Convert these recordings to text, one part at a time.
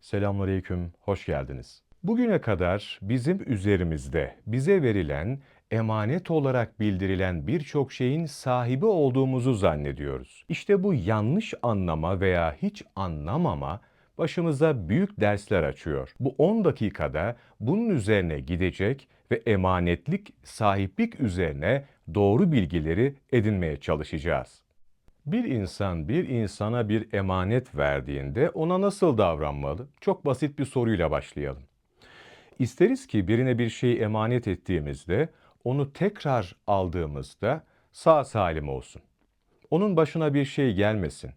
Selamünaleyküm, hoş geldiniz. Bugüne kadar bizim üzerimizde bize verilen, emanet olarak bildirilen birçok şeyin sahibi olduğumuzu zannediyoruz. İşte bu yanlış anlama veya hiç anlamama başımıza büyük dersler açıyor. Bu 10 dakikada bunun üzerine gidecek ve emanetlik, sahiplik üzerine doğru bilgileri edinmeye çalışacağız. Bir insan bir insana bir emanet verdiğinde ona nasıl davranmalı? Çok basit bir soruyla başlayalım. İsteriz ki birine bir şey emanet ettiğimizde onu tekrar aldığımızda sağ salim olsun. Onun başına bir şey gelmesin.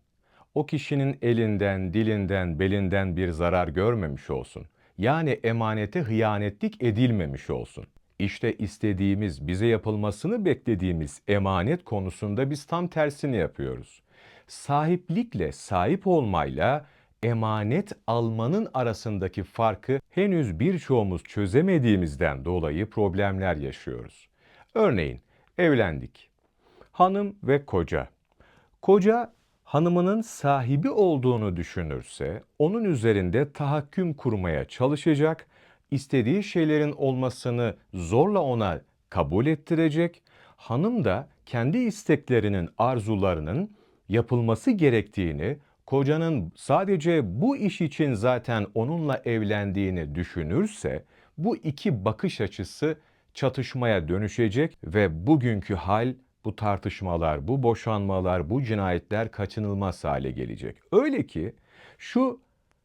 O kişinin elinden, dilinden, belinden bir zarar görmemiş olsun. Yani emanete hıyanetlik edilmemiş olsun. İşte istediğimiz, bize yapılmasını beklediğimiz emanet konusunda biz tam tersini yapıyoruz. Sahiplikle, sahip olmayla emanet almanın arasındaki farkı henüz birçoğumuz çözemediğimizden dolayı problemler yaşıyoruz. Örneğin evlendik. Hanım ve koca. Koca hanımının sahibi olduğunu düşünürse onun üzerinde tahakküm kurmaya çalışacak, istediği şeylerin olmasını zorla ona kabul ettirecek. Hanım da kendi isteklerinin, arzularının yapılması gerektiğini, kocanın sadece bu iş için zaten onunla evlendiğini düşünürse bu iki bakış açısı çatışmaya dönüşecek ve bugünkü hal bu tartışmalar, bu boşanmalar, bu cinayetler kaçınılmaz hale gelecek. Öyle ki şu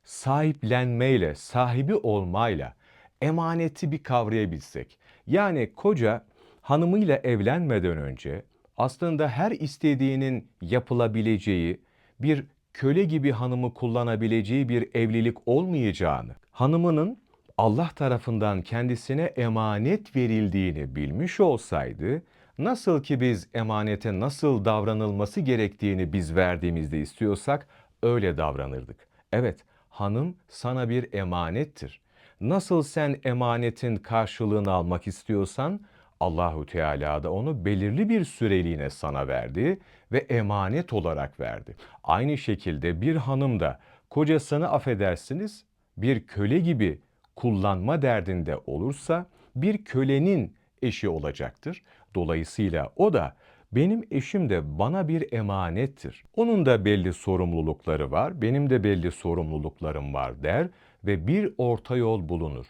sahiplenmeyle, sahibi olmayla emaneti bir kavrayabilsek. Yani koca hanımıyla evlenmeden önce aslında her istediğinin yapılabileceği, bir köle gibi hanımı kullanabileceği bir evlilik olmayacağını, hanımının Allah tarafından kendisine emanet verildiğini bilmiş olsaydı, nasıl ki biz emanete nasıl davranılması gerektiğini biz verdiğimizde istiyorsak öyle davranırdık. Evet, hanım sana bir emanettir. Nasıl sen emanetin karşılığını almak istiyorsan Allahu Teala da onu belirli bir süreliğine sana verdi ve emanet olarak verdi. Aynı şekilde bir hanım da kocasını affedersiniz bir köle gibi kullanma derdinde olursa bir kölenin eşi olacaktır. Dolayısıyla o da benim eşim de bana bir emanettir. Onun da belli sorumlulukları var, benim de belli sorumluluklarım var der ve bir orta yol bulunur.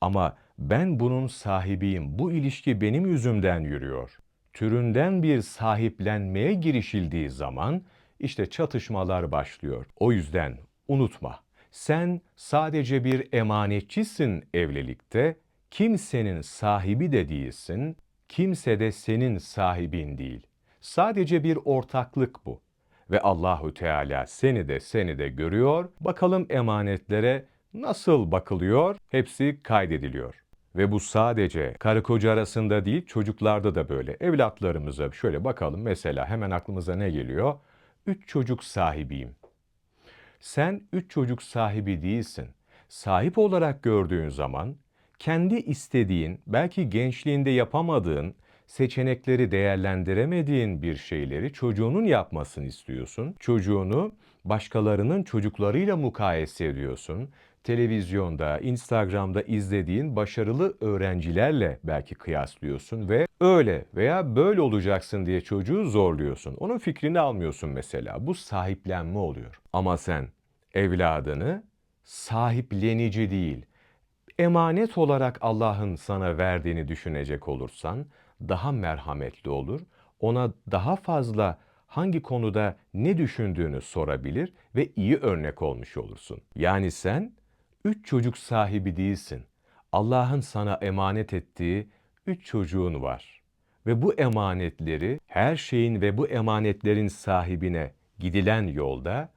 Ama ben bunun sahibiyim, bu ilişki benim yüzümden yürüyor. Türünden bir sahiplenmeye girişildiği zaman işte çatışmalar başlıyor. O yüzden unutma. Sen sadece bir emanetçisin evlilikte, kimsenin sahibi de değilsin, kimse de senin sahibin değil. Sadece bir ortaklık bu. Ve Allahu Teala seni de seni de görüyor. Bakalım emanetlere nasıl bakılıyor? Hepsi kaydediliyor. Ve bu sadece karı koca arasında değil, çocuklarda da böyle. Evlatlarımıza şöyle bakalım mesela hemen aklımıza ne geliyor? Üç çocuk sahibiyim. Sen üç çocuk sahibi değilsin. Sahip olarak gördüğün zaman kendi istediğin, belki gençliğinde yapamadığın, seçenekleri değerlendiremediğin bir şeyleri çocuğunun yapmasını istiyorsun. Çocuğunu başkalarının çocuklarıyla mukayese ediyorsun. Televizyonda, Instagram'da izlediğin başarılı öğrencilerle belki kıyaslıyorsun ve öyle veya böyle olacaksın diye çocuğu zorluyorsun. Onun fikrini almıyorsun mesela. Bu sahiplenme oluyor. Ama sen evladını sahiplenici değil, emanet olarak Allah'ın sana verdiğini düşünecek olursan daha merhametli olur. Ona daha fazla hangi konuda ne düşündüğünü sorabilir ve iyi örnek olmuş olursun. Yani sen üç çocuk sahibi değilsin. Allah'ın sana emanet ettiği üç çocuğun var. Ve bu emanetleri her şeyin ve bu emanetlerin sahibine gidilen yolda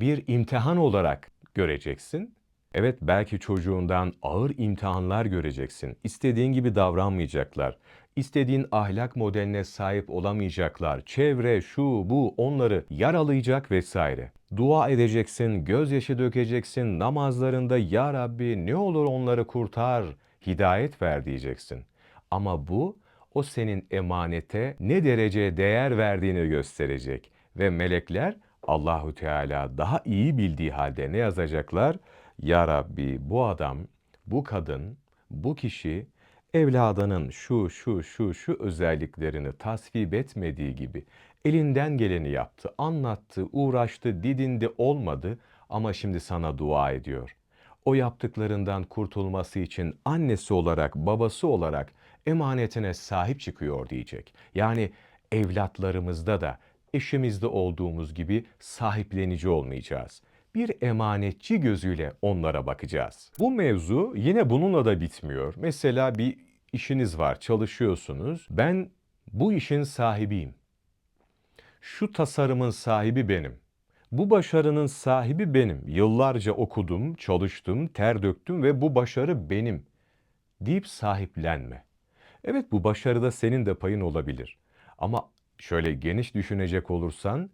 bir imtihan olarak göreceksin. Evet belki çocuğundan ağır imtihanlar göreceksin. İstediğin gibi davranmayacaklar. İstediğin ahlak modeline sahip olamayacaklar. Çevre, şu, bu onları yaralayacak vesaire. Dua edeceksin, gözyaşı dökeceksin, namazlarında Ya Rabbi ne olur onları kurtar, hidayet ver diyeceksin. Ama bu o senin emanete ne derece değer verdiğini gösterecek ve melekler Allahu Teala daha iyi bildiği halde ne yazacaklar? Ya Rabbi bu adam, bu kadın, bu kişi evladının şu şu şu şu özelliklerini tasvip etmediği gibi elinden geleni yaptı, anlattı, uğraştı, didindi, olmadı ama şimdi sana dua ediyor. O yaptıklarından kurtulması için annesi olarak, babası olarak emanetine sahip çıkıyor diyecek. Yani evlatlarımızda da eşimizde olduğumuz gibi sahiplenici olmayacağız. Bir emanetçi gözüyle onlara bakacağız. Bu mevzu yine bununla da bitmiyor. Mesela bir işiniz var, çalışıyorsunuz. Ben bu işin sahibiyim. Şu tasarımın sahibi benim. Bu başarının sahibi benim. Yıllarca okudum, çalıştım, ter döktüm ve bu başarı benim deyip sahiplenme. Evet bu başarıda senin de payın olabilir. Ama şöyle geniş düşünecek olursan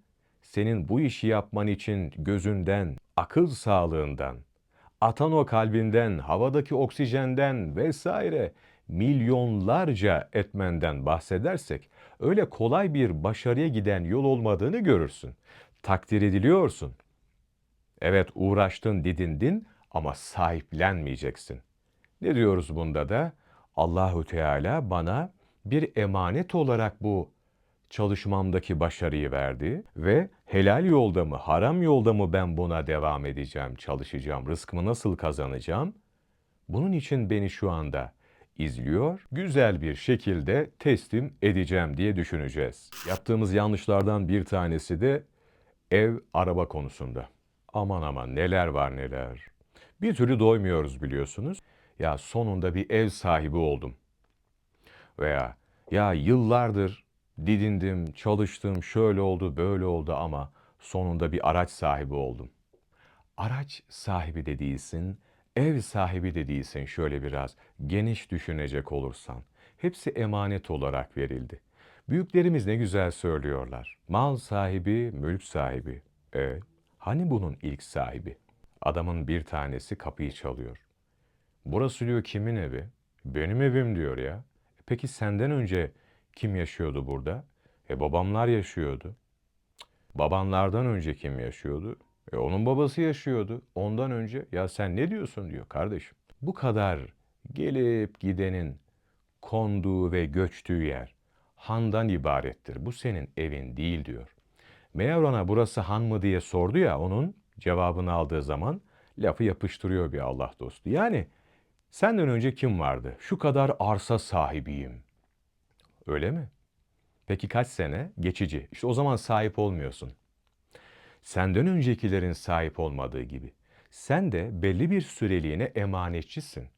senin bu işi yapman için gözünden, akıl sağlığından, atan o kalbinden, havadaki oksijenden vesaire milyonlarca etmenden bahsedersek öyle kolay bir başarıya giden yol olmadığını görürsün. Takdir ediliyorsun. Evet uğraştın, didindin ama sahiplenmeyeceksin. Ne diyoruz bunda da? Allahu Teala bana bir emanet olarak bu çalışmamdaki başarıyı verdi ve helal yolda mı, haram yolda mı ben buna devam edeceğim, çalışacağım, rızkımı nasıl kazanacağım? Bunun için beni şu anda izliyor, güzel bir şekilde teslim edeceğim diye düşüneceğiz. Yaptığımız yanlışlardan bir tanesi de ev, araba konusunda. Aman aman neler var neler. Bir türlü doymuyoruz biliyorsunuz. Ya sonunda bir ev sahibi oldum. Veya ya yıllardır didindim, çalıştım, şöyle oldu, böyle oldu ama sonunda bir araç sahibi oldum. Araç sahibi de değilsin, ev sahibi de değilsin şöyle biraz geniş düşünecek olursan. Hepsi emanet olarak verildi. Büyüklerimiz ne güzel söylüyorlar. Mal sahibi, mülk sahibi. E, hani bunun ilk sahibi? Adamın bir tanesi kapıyı çalıyor. Burası diyor kimin evi? Benim evim diyor ya. E Peki senden önce kim yaşıyordu burada? E babamlar yaşıyordu. Babanlardan önce kim yaşıyordu? E onun babası yaşıyordu. Ondan önce ya sen ne diyorsun diyor kardeşim. Bu kadar gelip gidenin konduğu ve göçtüğü yer handan ibarettir. Bu senin evin değil diyor. Meğer burası han mı diye sordu ya onun cevabını aldığı zaman lafı yapıştırıyor bir Allah dostu. Yani senden önce kim vardı? Şu kadar arsa sahibiyim. Öyle mi? Peki kaç sene? Geçici. İşte o zaman sahip olmuyorsun. Senden öncekilerin sahip olmadığı gibi. Sen de belli bir süreliğine emanetçisin.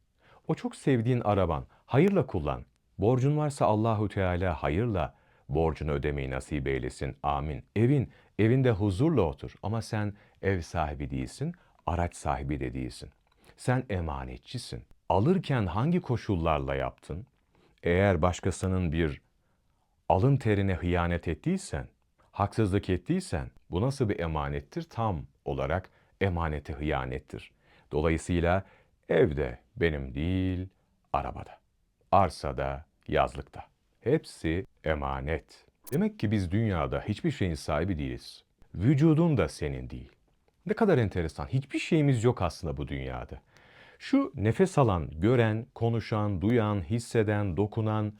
O çok sevdiğin araban hayırla kullan. Borcun varsa Allahu Teala hayırla borcunu ödemeyi nasip eylesin. Amin. Evin, evinde huzurla otur ama sen ev sahibi değilsin, araç sahibi de değilsin. Sen emanetçisin. Alırken hangi koşullarla yaptın? Eğer başkasının bir alın terine hıyanet ettiysen, haksızlık ettiysen bu nasıl bir emanettir? Tam olarak emanete hıyanettir. Dolayısıyla evde benim değil, arabada, arsada, yazlıkta. Hepsi emanet. Demek ki biz dünyada hiçbir şeyin sahibi değiliz. Vücudun da senin değil. Ne kadar enteresan. Hiçbir şeyimiz yok aslında bu dünyada. Şu nefes alan, gören, konuşan, duyan, hisseden, dokunan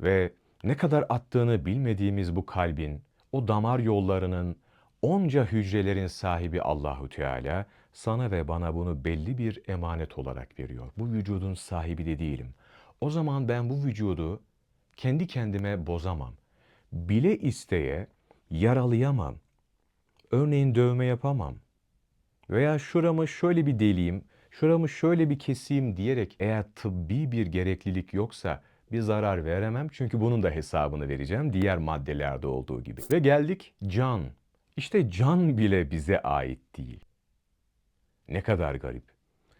ve ne kadar attığını bilmediğimiz bu kalbin, o damar yollarının, onca hücrelerin sahibi Allahu Teala sana ve bana bunu belli bir emanet olarak veriyor. Bu vücudun sahibi de değilim. O zaman ben bu vücudu kendi kendime bozamam. Bile isteye yaralayamam. Örneğin dövme yapamam. Veya şuramı şöyle bir deleyim, şuramı şöyle bir keseyim diyerek eğer tıbbi bir gereklilik yoksa bir zarar veremem. Çünkü bunun da hesabını vereceğim diğer maddelerde olduğu gibi. Ve geldik can. İşte can bile bize ait değil. Ne kadar garip.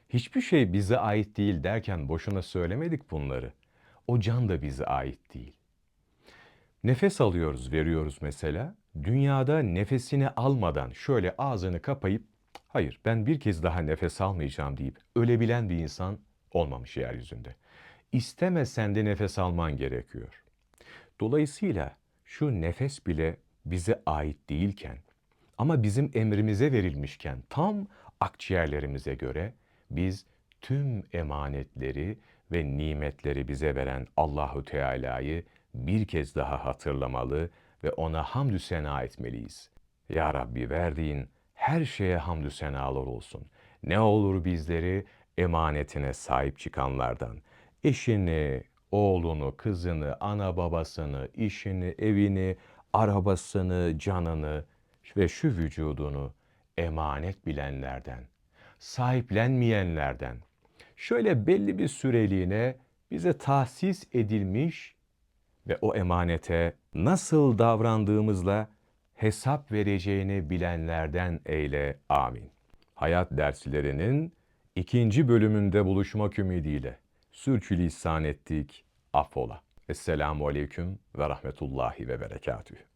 Hiçbir şey bize ait değil derken boşuna söylemedik bunları. O can da bize ait değil. Nefes alıyoruz, veriyoruz mesela. Dünyada nefesini almadan şöyle ağzını kapayıp hayır ben bir kez daha nefes almayacağım deyip ölebilen bir insan olmamış yeryüzünde. İstemesen de nefes alman gerekiyor. Dolayısıyla şu nefes bile bize ait değilken ama bizim emrimize verilmişken tam akciğerlerimize göre biz tüm emanetleri ve nimetleri bize veren Allahu Teala'yı bir kez daha hatırlamalı ve ona hamdü sena etmeliyiz. Ya Rabbi verdiğin her şeye hamdü senalar olsun. Ne olur bizleri emanetine sahip çıkanlardan, eşini, oğlunu, kızını, ana babasını, işini, evini, arabasını, canını ve şu vücudunu emanet bilenlerden, sahiplenmeyenlerden, şöyle belli bir süreliğine bize tahsis edilmiş ve o emanete nasıl davrandığımızla hesap vereceğini bilenlerden eyle. Amin. Hayat derslerinin ikinci bölümünde buluşmak ümidiyle sürçülisan ettik, affola. Esselamu Aleyküm ve Rahmetullahi ve Berekatühü.